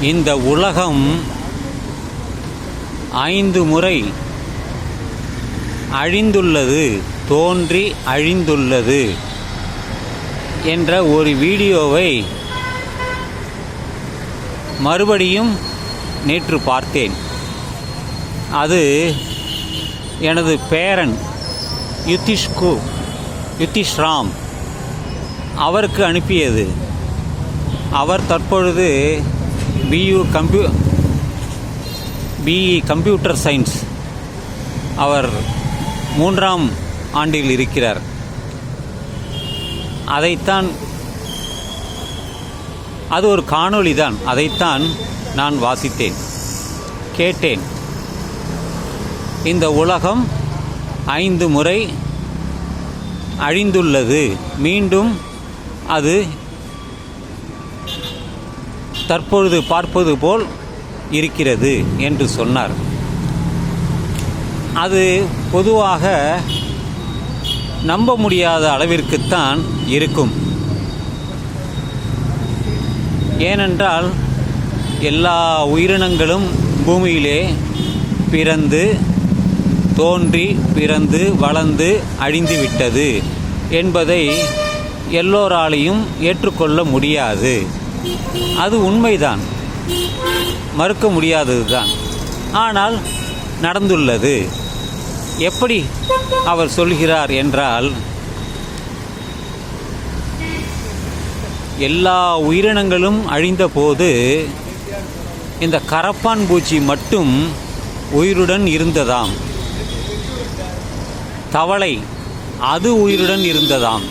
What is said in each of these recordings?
இந்த உலகம் ஐந்து முறை அழிந்துள்ளது தோன்றி அழிந்துள்ளது என்ற ஒரு வீடியோவை மறுபடியும் நேற்று பார்த்தேன். அது எனது பேரன் யுத்திஷ்கு யுத்திஷ்ராம் அவருக்கு அனுப்பியது. அவர் தற்பொழுது பியு கம்ப்யூ பிஇ கம்ப்யூட்டர் சயின்ஸ் அவர் மூன்றாம் ஆண்டில் இருக்கிறார். அதைத்தான் அது ஒரு காணொளி தான் அதைத்தான் நான் வாசித்தேன் கேட்டேன். இந்த உலகம் ஐந்து முறை அழிந்துள்ளது. மீண்டும் அது தற்பொழுது பார்ப்பது போல் இருக்கிறது என்று சொன்னார். அது பொதுவாக நம்ப முடியாத அளவிற்குத்தான் இருக்கும். ஏனென்றால் எல்லா உயிரினங்களும் பூமியிலே பிறந்து தோன்றி பிறந்து வளர்ந்து அழிந்துவிட்டது என்பதை எல்லோராலையும் ஏற்றுக்கொள்ள முடியாது. அது உண்மைதான். மறுக்க முடியாதது தான் ஆனால் நடந்துள்ளது. எப்படி அவர் சொல்கிறார் என்றால் எல்லா உயிரினங்களும் அழிந்த போது இந்த கரப்பான் பூச்சி மட்டும் உயிருடன் இருந்ததாம். தவளை அது உயிருடன் இருந்ததாம்.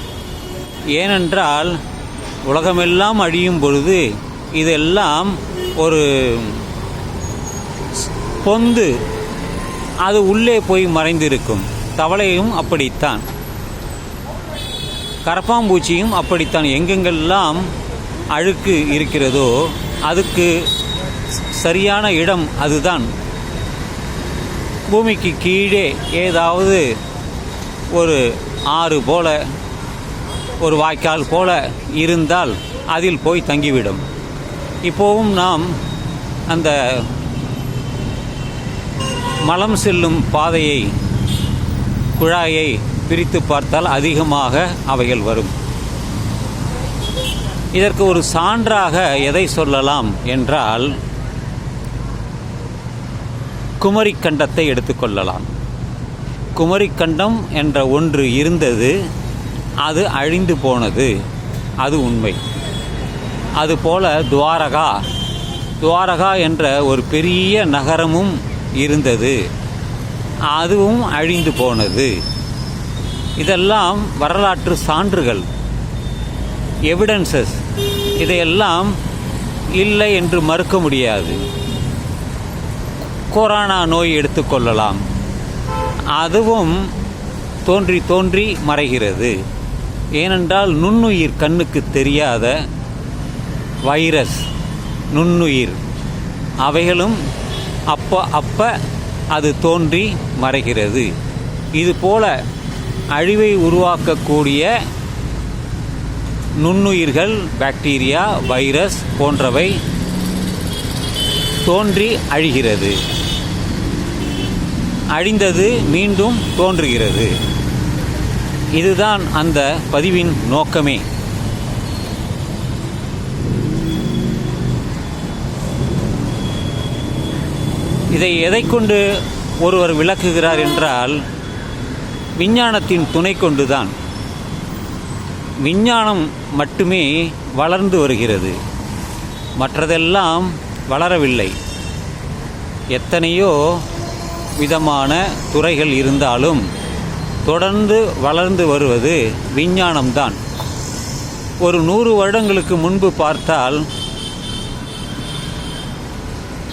ஏனென்றால் உலகமெல்லாம் அழியும் பொழுது இதெல்லாம் ஒரு பொந்து அது உள்ளே போய் மறைந்திருக்கும். தவளையும் அப்படித்தான். கரப்பாம்பூச்சியும் அப்படித்தான். எங்கெங்கெல்லாம் அழுக்கு இருக்கிறதோ அதுக்கு சரியான இடம் அதுதான். பூமிக்கு கீழே ஏதாவது ஒரு ஆறு போல ஒரு வாய்க்கால் போல இருந்தால் அதில் போய் தங்கிவிடும். இப்போவும் நாம் அந்த மலம் செல்லும் பாதையை குழாயை பிரித்து பார்த்தால் அதிகமாக அவைகள் வரும். இதற்கு ஒரு சான்றாக எதை சொல்லலாம் என்றால் குமரிக்கண்டத்தை எடுத்துக்கொள்ளலாம் குமரிக்கண்டம் என்ற ஒன்று இருந்தது அது அழிந்து போனது. அது உண்மை. அதுபோல துவாரகா. துவாரகா என்ற ஒரு பெரிய நகரமும் இருந்தது. அதுவும் அழிந்து போனது. இதெல்லாம் வரலாற்று சான்றுகள். எவிடன்சஸ் இதையெல்லாம் இல்லை என்று மறுக்க முடியாது. கொரோனா நோய் எடுத்துக்கொள்ளலாம் அதுவும் தோன்றி தோன்றி மறைகிறது. ஏனென்றால் நுண்ணுயிர் கண்ணுக்கு தெரியாத வைரஸ் நுண்ணுயிர். அவைகளும் அப்போ அப்போ அது தோன்றி மறைகிறது. இதுபோல அழிவை உருவாக்கக்கூடிய நுண்ணுயிர்கள் பாக்டீரியா வைரஸ் போன்றவை தோன்றி அழிகிறது. அழிந்தது மீண்டும் தோன்றுகிறது. இதுதான் அந்த பதிவின் நோக்கமே. இதை எதை கொண்டு ஒருவர் விளக்குகிறார் என்றால் விஞ்ஞானத்தின் துணை கொண்டுதான். விஞ்ஞானம் மட்டுமே வளர்ந்து வருகிறது. மற்றதெல்லாம் வளரவில்லை. எத்தனையோ விதமான துறைகள் இருந்தாலும் தொடர்ந்து வளர்ந்து வருவது விஞ்ஞானம்தான். ஒரு நூறு வருடங்களுக்கு முன்பு பார்த்தால்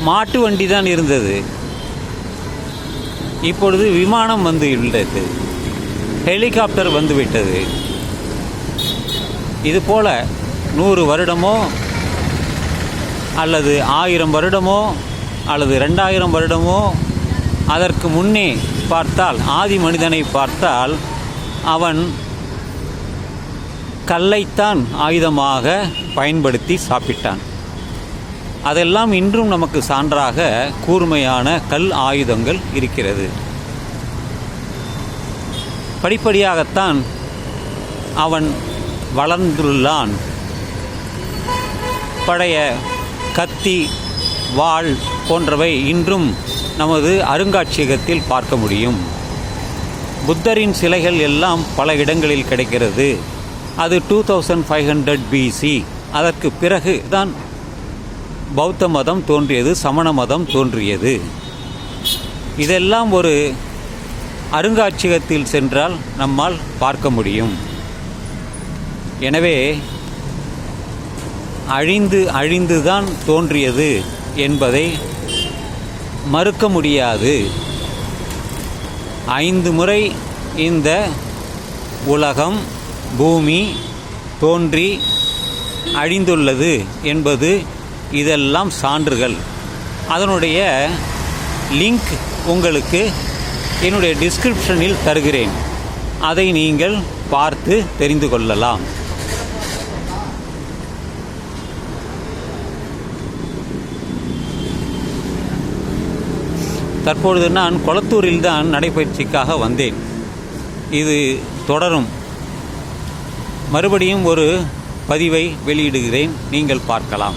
மாட்டு வண்டி தான் இருந்தது. இப்பொழுது விமானம் வந்து உள்ளது ஹெலிகாப்டர் வந்துவிட்டது இதுபோல நூறு வருடமோ அல்லது ஆயிரம் வருடமோ அல்லது ரெண்டாயிரம் வருடமோ அதற்கு முன்னே பார்த்தால் ஆதி மனிதனை பார்த்தால் அவன் கல்லைத்தான் ஆயுதமாக பயன்படுத்தி சாப்பிட்டான். அதெல்லாம் இன்றும் நமக்கு சான்றாக கூர்மையான கல் ஆயுதங்கள் இருக்கிறது. படிப்படியாகத்தான் அவன் வளர்ந்துள்ளான். பழைய கத்தி வாள் போன்றவை இன்றும் நமது அருங்காட்சியகத்தில் பார்க்க முடியும். புத்தரின் சிலைகள் எல்லாம் பல இடங்களில் கிடைக்கிறது. அது two thousand five hundred BC அதற்கு பிறகு தான் பௌத்த மதம் தோன்றியது சமண மதம் தோன்றியது. இதெல்லாம் ஒரு அருங்காட்சியகத்தில் சென்றால் நம்மால் பார்க்க முடியும். எனவே அழிந்து அழிந்துதான் தோன்றியது என்பதை மறுக்க முடியாது. ஐந்து முறை இந்த உலகம் பூமி தோன்றி அழிந்துள்ளது என்பது இதெல்லாம் சான்றுகள். அதனுடைய லிங்க் உங்களுக்கு என்னுடைய டிஸ்கிரிப்ஷனில் தருகிறேன். அதை நீங்கள் பார்த்து தெரிந்து கொள்ளலாம். தற்பொழுது நான் கொளத்தூரில் தான் நடைபயிற்சிக்காக வந்தேன். இது தொடரும். மறுபடியும் ஒரு பதிவை வெளியிடுகிறேன். நீங்கள் பார்க்கலாம்.